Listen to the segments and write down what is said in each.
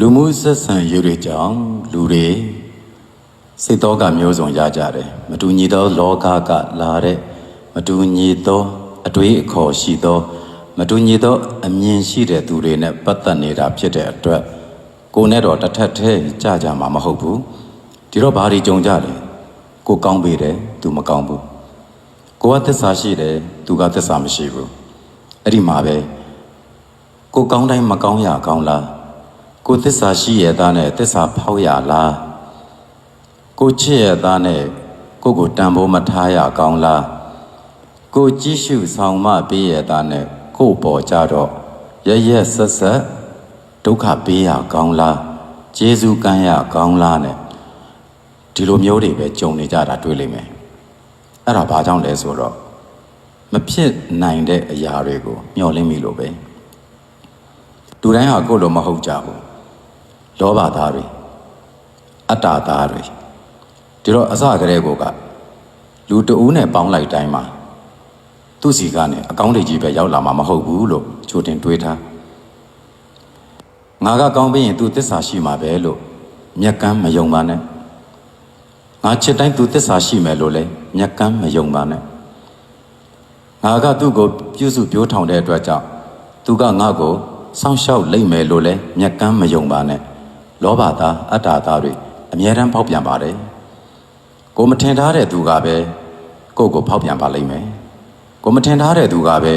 လူမှုဆက်ဆံရေးတွေကြောင့်လူတွေစိတ်တော်ကမျိုးစုံရကြတယ်မတူညီသောလောကကလာတဲ့မတူညီသောအတွေးအခေါ်ရှိသော မတူညီသောအမြင်ရှိတဲ့သူတွေနဲ့ပတ်သက်နေတာဖြစ်တဲ့အတွက်ကိုယ်နဲ့တော့တစ်ထက်ထဲကြကြမှာမဟုတ်ဘူးဒီတော့ဘာတွေကြုံကြလဲကိုကောင်းပေတယ်သူမကောင်းဘူးကိုကသစ္စာရှိတယ်သူကသစ္စာမရှိဘူးအဲ့ဒီမှာပဲကိုကောင်းတိုင်းမကောင်းရကောင်းလား ကိုသစ္စာရှိရသားနဲ့သစ္စာဖောက်ရလားကိုချစ်ရသားနဲ့ကိုကိုတန်ဖိုးမထားရကောင်းလားကိုကြည့်ရှုဆောင်မပေးရသားနဲ့ကိုပေါ်ကြတော့ရရက်ဆက်ဆက်ဒုက္ခပေးရကောင်းလားကျေးဇူးကမ်းရကောင်းလားနဲ့ဒီလိုမျိုးတွေပဲကြုံနေကြတာတွေ့လိမ့်မယ်အဲ့ဒါဘာကြောင့်လဲဆိုတော့မဖြစ်နိုင်တဲ့အရာတွေကိုမျှော်လင့်မိလို့ပဲလူတိုင်းဟာကိုယ်လိုမဟုတ်ကြဘူး လောဘသားတွေအတ္တသားတွေဒီတော့အစကလေးကိုကလူတဦးနဲ့ပေါင်းလိုက်တိုင်းမှာသူ့စီကနေအကောင်းတွေကြီးပဲရောက်လာမှာမဟုတ်ဘူးလို့ချိုတင်တွေးထားငါကကောင်းပြီးရင် तू သစ္စာရှိမှာပဲလို့မျက်ကမ်းမယုံပါနဲ့ငါချစ်တိုင်း तू သစ္စာရှိမယ်လို့လဲမျက်ကမ်းမယုံပါနဲ့ငါကသူ့ကိုပြုစုပြောထောင်တဲ့အတွက်ကြောင့်သူကငါ့ကိုစောင့်ရှောက်လိမ့်မယ်လို့လဲမျက်ကမ်းမယုံပါနဲ့ လောဘသားအတ္တသားတွေအမြဲတမ်းဖောက်ပြန်ပါတယ်ကိုမထင်ထားတဲ့သူကပဲကိုယ့်ကိုဖောက်ပြန်ပါလိမ့်မယ်ကိုမထင်ထားတဲ့သူကပဲ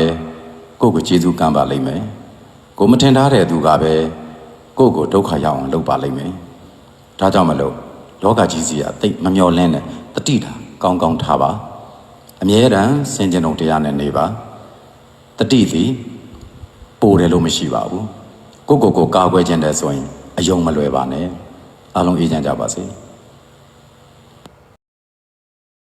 ကိုယ့်ကိုကျေးဇူးကမ်းပါလိမ့်မယ်ကိုမထင်ထားတဲ့သူကပဲကိုယ့်ကိုဒုက္ခရောက်အောင်လုပ်ပါလိမ့်မယ်ဒါကြောင့်မလို့လောကကြီးစီကတိတ်မမျော်လင့်နဲ့တတိတာကောင်းကောင်းထားပါအမြဲတမ်းစင်ကြင်ုံတရားနဲ့နေပါတတိသည်ပိုတယ်လို့မရှိပါဘူးကိုယ့်ကိုယ်ကိုကာကွယ်ခြင်းတဲ့ဆိုရင် အယုံမလွယ်ပါနဲ့အားလုံးအေးချမ်းကြပါစေ။